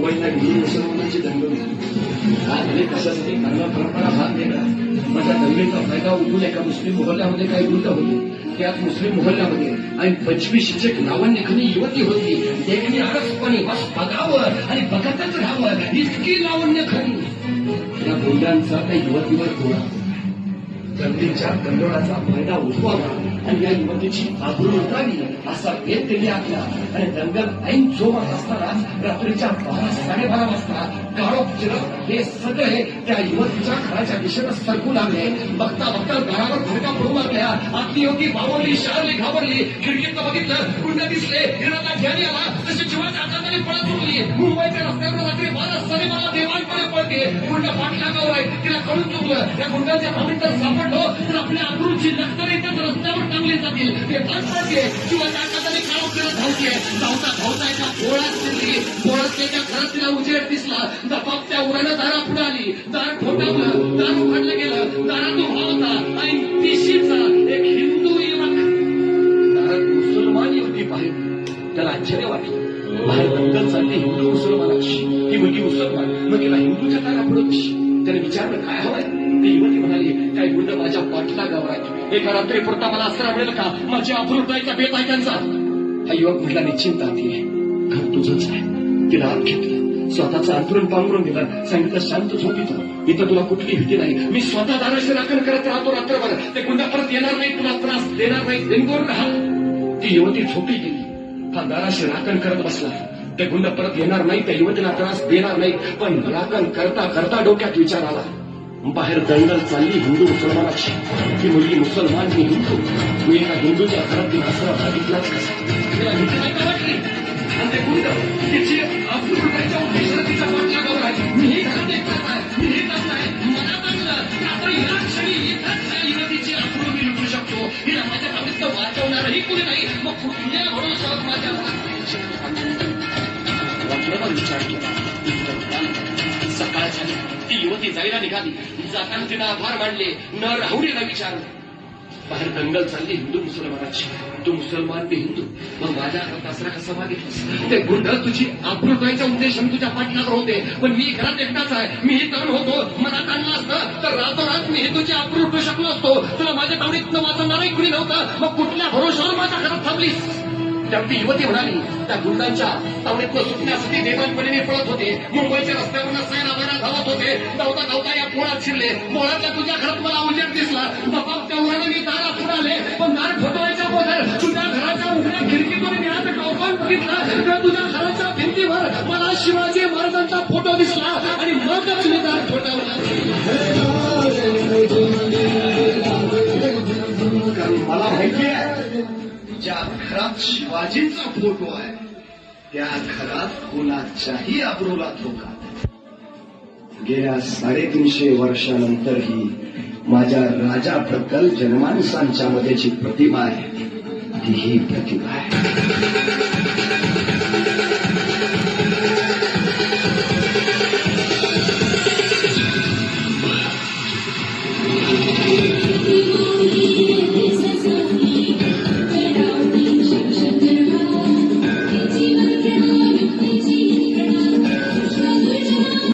परवा मुंबईला हिंदू मुसलमानांची दंगली. आज म्हणजे झाले कशासाठी कर्म परंपरा भाग वेगळा माझ्या दंगलीचा फायदा उठून एका मुस्लिम मोहल्ल्यामध्ये काही वृद्ध होते. त्यात मुस्लिम मोहल्ल्यामध्ये. आणि पंचवीस शिक्षक लावण्यखनी युवती होती. देखणी आळसपणे बस बघावं आणि बघतच राहावं. इतकी लावण्यखनी त्या गुंडांचा त्या युवतीवर गोळा. दंगलीच्या कंडोळाचा फायदा उठवावा. आणि या युवतीची आबरू उठावी असा भेद त्यांनी आखला आणि दंगल ऐन जोमात असताना रात्रीच्या बारा साडेबारा वाजता काळोख चिरत हे सगळे त्या युवतीच्या घराच्या दिशेनं सरकू लागले. बघता बघता घरावर धडका पडू लागल्या. आपली योगी बावरली शाळली घाबरली. खिडकीत बघितलं गुंड दिसले. हिराला घ्यानी आला तशी जीवाच्या आकांताने पळत सुटली मुंबईच्या रस्त्यावर रात्री बारा मला देवाणपणे पळते. गुंड पाठलागावर आहे. तिला कळून चुकलं. या गुंडाच्या भावनीत जर सापडलो तर आपल्या अब्रूची लष्कर एकच रस्त्यावर टांगली जातील. ते बंद पडते. जीवाच्या आकांताने काळो करत धावते धावता धावता एका बोळात शिरली बोळात त्याच्या घरात तिला उजेड दिसला दपाप त्या उरानं दारा पुढे आली दार दार उघडलं गेलं. उभा होता. आणि तिशीचा एक हिंदू युवक. दारात मुसलमान युवती त्याला आश्चर्य वाटलं. बाहेर दंगल चालली हिंदू मुसलमानाची मुलगी मुसलमान. मग तिला हिंदूच्या त्याने विचारलं काय हवंय ती युवती म्हणाली काय गुंड माझ्या पाठलागावर आहे एका रात्री पुरता मला आसरा मिळेल का? माझी अभृताईचा बेत आहे त्यांचा. हा युवक म्हटला निश्चिंत आहे घर तुझंच आहे. तिला आत घेतलं. स्वतःचं अंतरून पांघरून दिलं. सांगितलं शांत झोपितो इथं तुला कुठली भीती नाही. मी स्वतः दाराशी राखण करत राहतो रात्रभर. ते गुंडा परत येणार नाही तुला त्रास देणार नाही बेंगोर राहा. ती युवती झोपी गेली. हा दाराशी राखण करत बसला. ते गुंड परत येणार नाही त्या युवतीला त्रास देणार नाही पण राखण करता करता डोक्यात विचार आला. बाहेर दंगल चालली हिंदू मुसलमानाची. ती मुलगी मुसलमान मी हिंदू. मी एका हिंदूच्या घरात तिला असं भागितलाच कसा तिला आणि ते गुंड तिची अफुरकाच्या उद्देशाने तिच्या पाठलागावर आहे. मी हे घरात एकटाच आहे. मी हे करत आहे. मनात आणलं की आपण या क्षणी इथंच या युवतीची अफरू मी लुटू शकतो. हिला माझ्या बाबतीत वाचवणारही कुणी नाही. मग कुठल्या माझ्या विचार केला? सकाळ झाली ती युवती जायला निघाली. जाताना तिला आभार मानले. न राहुरीला विचारलं बाहेर दंगल चालली हिंदू मुसलमानाची. तू मुसलमान ते हिंदू. मग माझ्या घरात आसरा कसा मागितलास? ते गुंड तुझी आकृतायचा उद्देश तुझ्या पाठलावर होते पण मी घरात एकटाच आहे. मी तरुण होतो. मला ताणलं असतं. तर रातोरात मी तुझी आबरू उठू शकलो असतो. तुला माझ्या तावडीत वाचवणारही कुणी नव्हतं. मग कुठल्या भरोशावर माझ्या घरात थांबलीस? त्या युवती म्हणाली त्या गुंडांच्या तावडीतनं सुटण्यासाठी देवाणपणे पळत होते. मुंबईच्या रस्त्यावरून सैना बैना धावत होते. धावता धावता या पोळात शिरले. पोळातल्या तुझ्या घरात मला उजेड दिसला. ज्या घरात शिवाजींचा फोटो आहे. त्या घरात कोणाच्याही अब्रोला धोका. गेल्या साडेतीनशे वर्षानंतरही माझ्या राजाबद्दल जनमानसांच्या मध्ये जी प्रतिमा आहे. ती ही प्रतिमा आहे.